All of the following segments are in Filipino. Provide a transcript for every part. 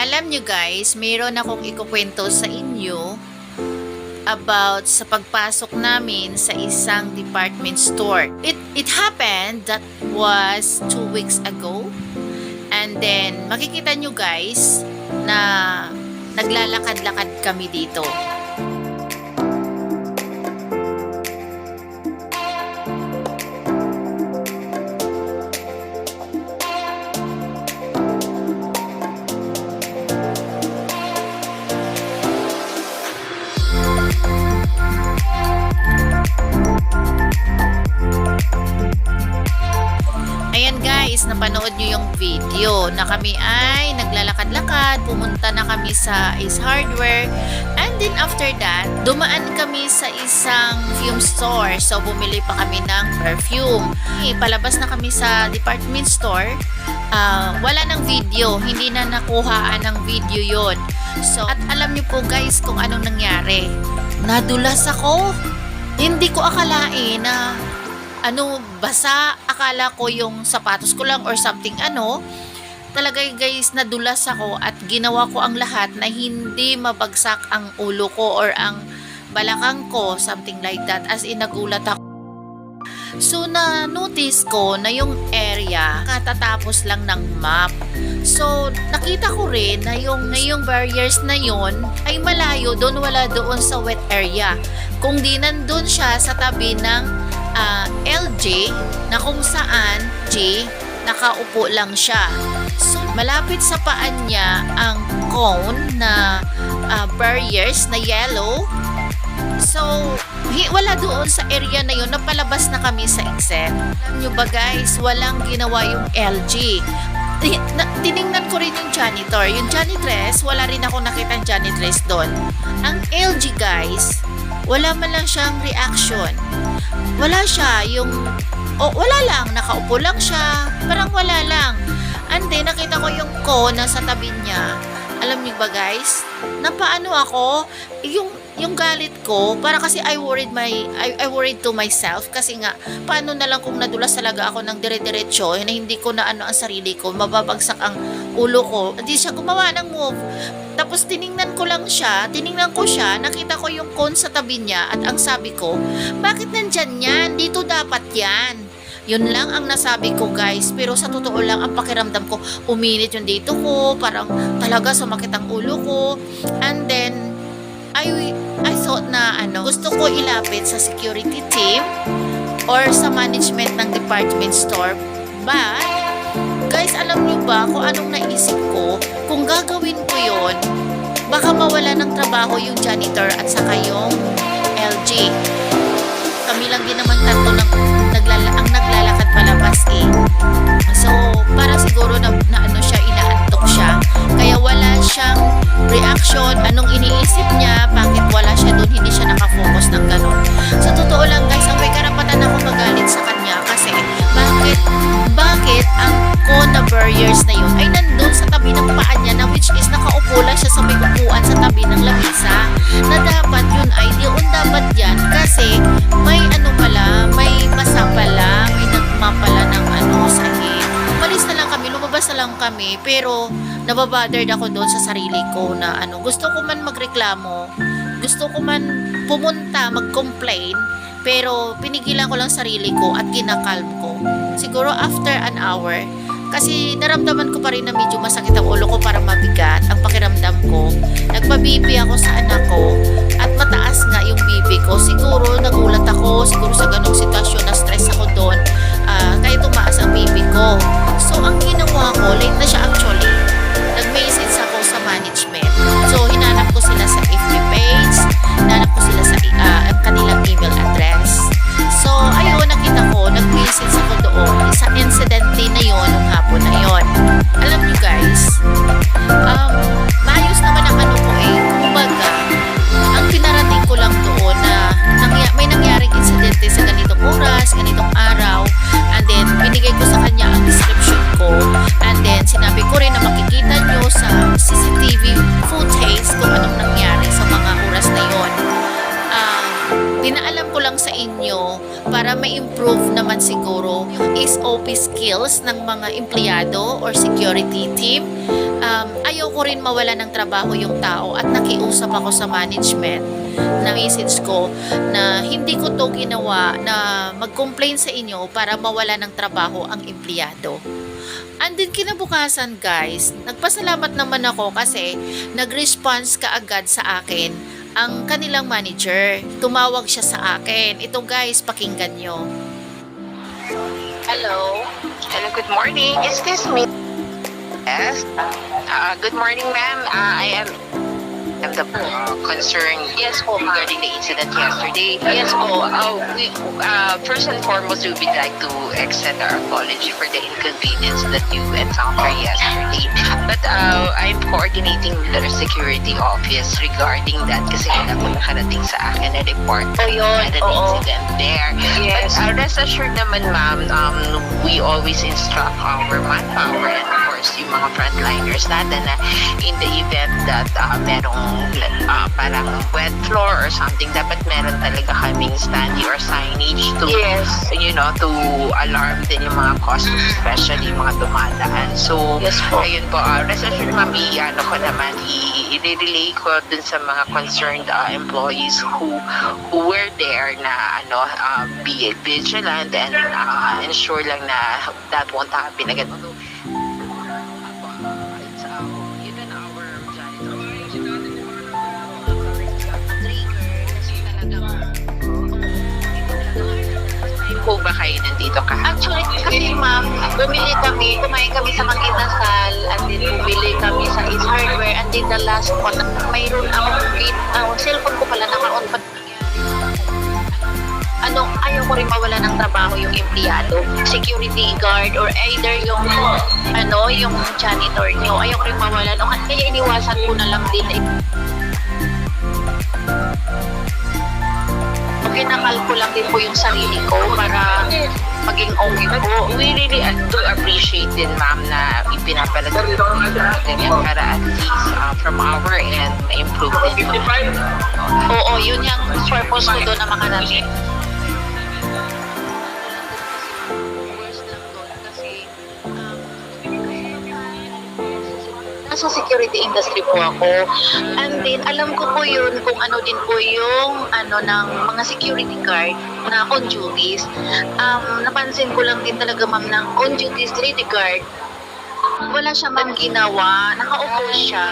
Alam nyo guys, mayroon akong ikukwento sa inyo about sa pagpasok namin sa isang department store. It, it happened that was two weeks ago. And then, makikita nyo guys na naglalakad-lakad kami dito. Napanood nyo yung video na kami ay naglalakad-lakad, pumunta na kami sa Ace Hardware, and then after that, dumaan kami sa isang perfume store. So, bumili pa kami ng perfume. Eh, Palabas na kami sa department store, ah, wala ng video, hindi na nakuhaan ng video yon. So, at alam nyo po guys kung anong nangyari. Nadulas ako. Hindi ko akalain na ano, basa, akala ko yung sapatos ko lang or something ano, talaga guys, nadulas ako at ginawa ko ang lahat na hindi mabagsak ang ulo ko or ang balakang ko, something like that, as in nagulat ako. So, na-notice ko na yung area katatapos lang ng map. So, nakita ko rin na yung, na yung barriers na yon ay malayo doon, wala doon sa wet area. Kung di nandun siya sa tabi ng ah, LJ na kung saan J nakaupo lang siya. So, malapit sa paan niya ang cone na ah, barriers na yellow. So, wala doon sa area na yun, napalabas na kami sa exit. Alam nyo ba guys, walang ginawa yung LG. Ti- na- tiningnan ko rin yung janitor. Yung janitress, wala rin ako nakita janitress doon. Ang LG guys, wala man lang siyang reaction. Wala siya, yung, o wala lang, nakaupo lang siya, parang wala lang. And then, nakita ko yung ko na sa tabi niya. Alam niyo ba guys, napaano ako, yung yung galit ko, para kasi I worried my I, I worried to myself kasi nga paano na lang kung nadulas talaga ako ng dire-diretso na hindi ko na ano ang sarili ko, mababagsak ang ulo ko. Hindi siya gumawa ng move. Tapos tiningnan ko lang siya, tiningnan ko siya, nakita ko yung cone sa tabi niya at ang sabi ko, bakit nandyan yan? Dito dapat yan. Yun lang ang nasabi ko guys. Pero sa totoo lang, ang pakiramdam ko, uminit yung dito ko. Parang talaga sumakit ang ulo ko. And then, I, I thought na ano, gusto ko ilapit sa security team or sa management ng department store. But, guys, alam niyo ba kung anong naisip ko? Kung gagawin ko yon baka mawala ng trabaho yung janitor at saka yung LG. Kami lang din naman tatlo ng naglala, ang naglalakad palabas eh. So, para siguro na, na ano siya, inaantok siya. Kaya wala siyang reaction, anong iniisip niya, bakit wala siya doon, nababothered ako doon sa sarili ko na ano, gusto ko man magreklamo, gusto ko man pumunta, mag-complain, pero pinigilan ko lang sarili ko at kinakalm ko. Siguro after an hour, kasi naramdaman ko pa rin na medyo masakit ang ulo ko para mabigat ang pakiramdam ko. Nagpa-BP ako sa anak ko at mataas nga yung BP ko. Siguro nagulat ako, siguro sa ganong sitwasyon na stress ako doon. ah, kaya tumaas ang BP ko. So ang ginawa ko, late na siya actually. Para ma-improve naman siguro yung SOP skills ng mga empleyado or security team. Um, ayaw ko rin mawala ng trabaho yung tao at nakiusap ako sa management na message ko na hindi ko to ginawa na mag-complain sa inyo para mawala ng trabaho ang empleyado. And then kinabukasan guys, nagpasalamat naman ako kasi nag-response ka agad sa akin ang kanilang manager. Tumawag siya sa akin. Ito guys, pakinggan nyo. Hello. Hello, good morning. Is this me? Yes. Uh, good morning, ma'am. Uh, I am am the uh, concerned Yes po, regarding the incident yesterday. Yes po. Uh, we, uh, first and foremost, we would like to extend our apology for the inconvenience that you encountered yesterday. But uh, I'm coordinating with our security office regarding that kasi wala po nakarating sa akin na report O yun, had an oo. incident there. Yes. But uh, rest assured naman ma'am, um, we always instruct our manpower and of course yung mga frontliners natin na in the event that uh, merong uh, parang wet floor or something, dapat meron talaga kaming standee or signage to Yes. you know, to alarm din yung mga customers, especially yung mga dumadaan. So, Yes po. ayun po, uh, rest assured ma'am, i-ano ko naman, i-relay ko dun sa mga concerned uh, employees who who were there na ano, uh, be vigilant and uh, ensure lang na that won't happen again. Po ba kayo nandito ka? Actually, kasi ma'am, bumili kami, kumain kami sa Manginasal, and then bumili kami sa Ace Hardware, and then the last one, mayroon akong bit, ang cellphone ko pala naka-on pa. Ano, ayaw ko rin mawala ng trabaho yung empleyado, security guard, or either yung, ano, yung janitor nyo. Ayaw ko rin mawala. Kaya iniwasan ko na lang din. eh. Kinakal ko lang din po yung sarili ko para maging okay po. We really do appreciate din, ma'am, na ipinapalag ganyan para at least uh, from our end, ma-improve din Oo, yun yung purpose ko doon na makarating. Nasa security industry po ako. And then, alam ko po yun kung ano din po yung ano ng mga security guard na on duties. Um, napansin ko lang din talaga ma'am na on duties security guard wala siya man ginawa, nakaupo siya.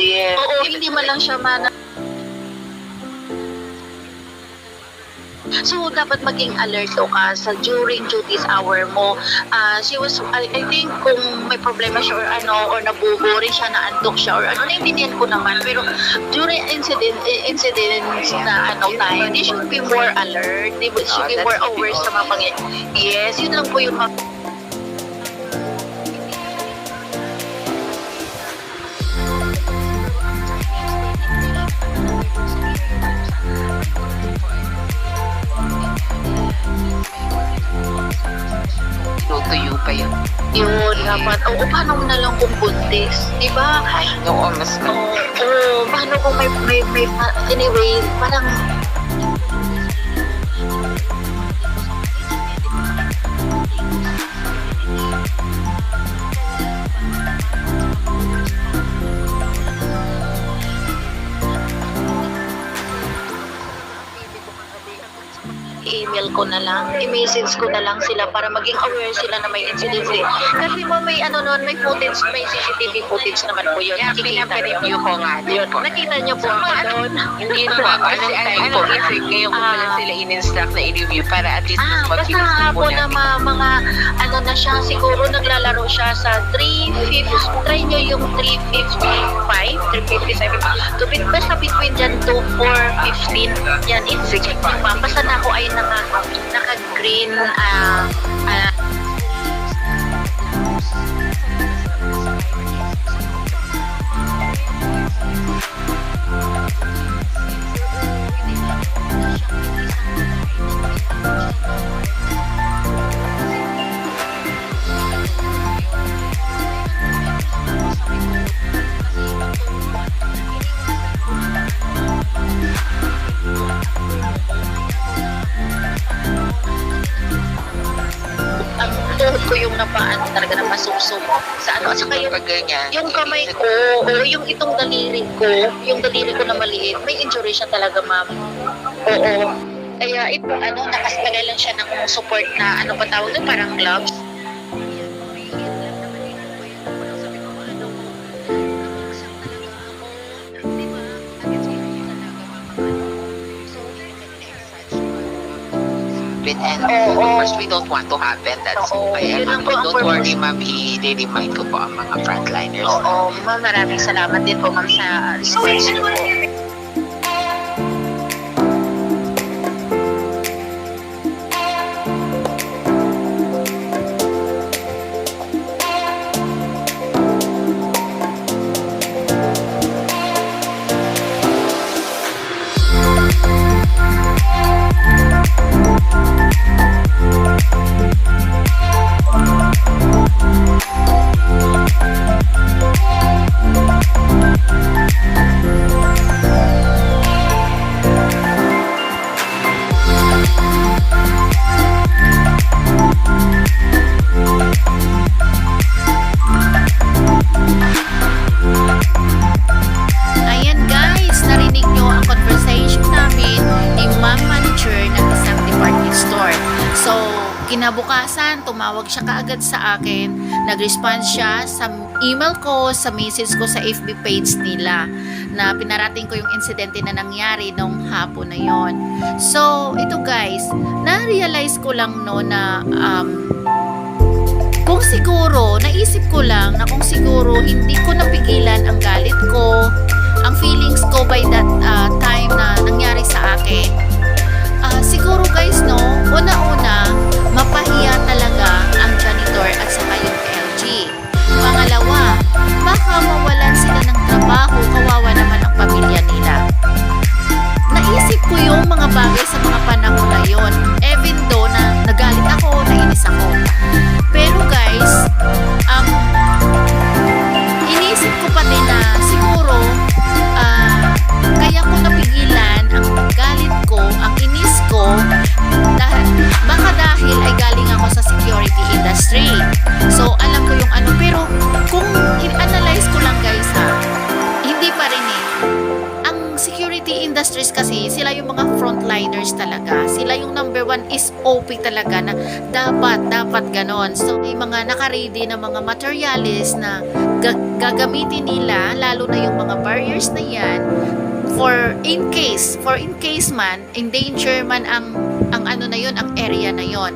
Yes. Oo, hindi man lang siya man So, dapat maging alerto ka sa during duties hour mo. Ah, she was, I, I think kung may problema siya or ano, or nabubo rin siya, naantok siya, or ano, naintindihan ko naman. Pero during incident, eh, incidents na ano time, they should be more alert. They should be more aware sa mga pangyayari. Yes, yun lang po yung mga Tutuyo pa yun. yun, dapat, oo, paano mo na lang kung buntis? Di ba? Ay, oo, mas Oo, oo, paano kung may, may, may, anyway, parang i-email ko na lang, i-message ko na lang sila para maging aware sila na may incident. Kasi mo may ano noon, may footage, may CCTV footage naman po yun. Kaya Nakikita niyo. ko nga Yun, po. nakita niyo po ako doon. Hindi po. Kasi ano, ano kasi ngayon ko pala Ah. sila in-instruct na i-review para at least Ah, basta mag-review hapon muna. na ma, mga ano na siya, siguro naglalaro siya sa 350, try nyo yung 355, 357, to be, basta between dyan to 415, yan, it's check nyo ma'am, basta na ako ay naka, naka-green, ah, ah, Pag ganyan. yung kamay ko, o yung itong daliri ko, yung daliri ko na maliit, may injury siya talaga, ma'am. Oo. Kaya ito, ano, nakaslagay lang siya ng support na, ano pa tawag doon, parang gloves. Oo. of course, we don't want to happen. That's lang I'm po ang Don't worry, ma'am. I-remind ko po ang mga frontliners. Oo, ma'am, maraming salamat din po, ma'am, sa response niyo tumawag siya kaagad sa akin. Nag-respond siya sa email ko, sa message ko sa FB page nila na pinarating ko yung insidente na nangyari nung hapon na yon. So, ito guys, na-realize ko lang no na um, kung siguro, naisip ko lang na kung siguro hindi ko napigilan ang galit ko, ang feelings ko by that uh, time na nangyari sa akin. Ah, siguro guys, no, una-una, is OP talaga na dapat, dapat ganon. So, may mga nakaready na mga materials na ga- gagamitin nila, lalo na yung mga barriers na yan, for in case, for in case man, in danger man ang, ang ano na yon ang area na yon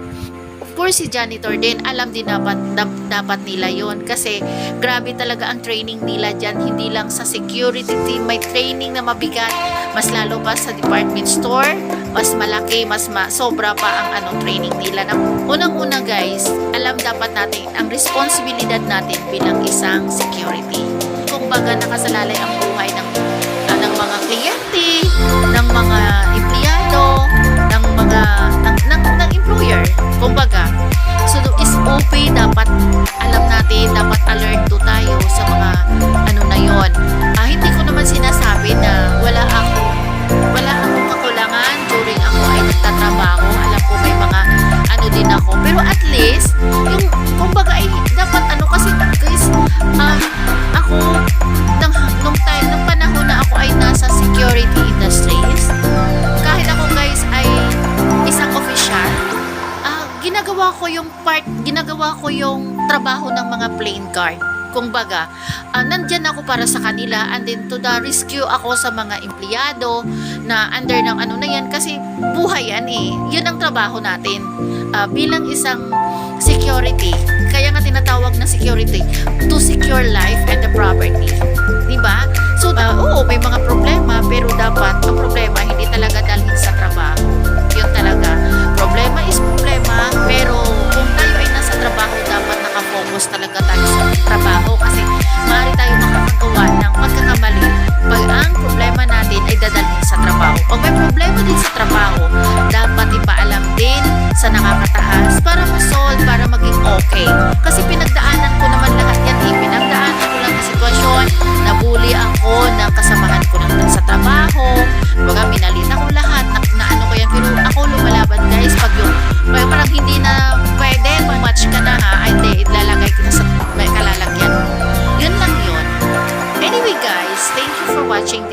Of course, si janitor din, alam din dapat, dap- dapat nila yon kasi grabe talaga ang training nila dyan, hindi lang sa security team, may training na mabigat, mas lalo pa sa department store, mas malaki, mas ma sobra pa ang ano training nila. Na, unang-una guys, alam dapat natin ang responsibilidad natin bilang isang security. Kung baga nakasalalay ang buhay ng, ah, ng mga kliyente, ng mga yung part, ginagawa ko yung trabaho ng mga plain guard. Kung baga, ah, nandyan ako para sa kanila and then to the rescue ako sa mga empleyado na under ng ano na yan kasi buhay yan eh. Yun ang trabaho natin ah, bilang isang security. Kaya nga tinatawag na security to secure life and the property. 'Di ba? So, ah, oo,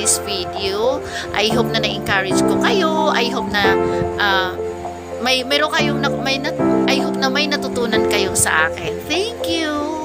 this video. I hope na na-encourage ko kayo. I hope na ah, may meron kayong may nat, I hope na may natutunan kayo sa akin. Thank you.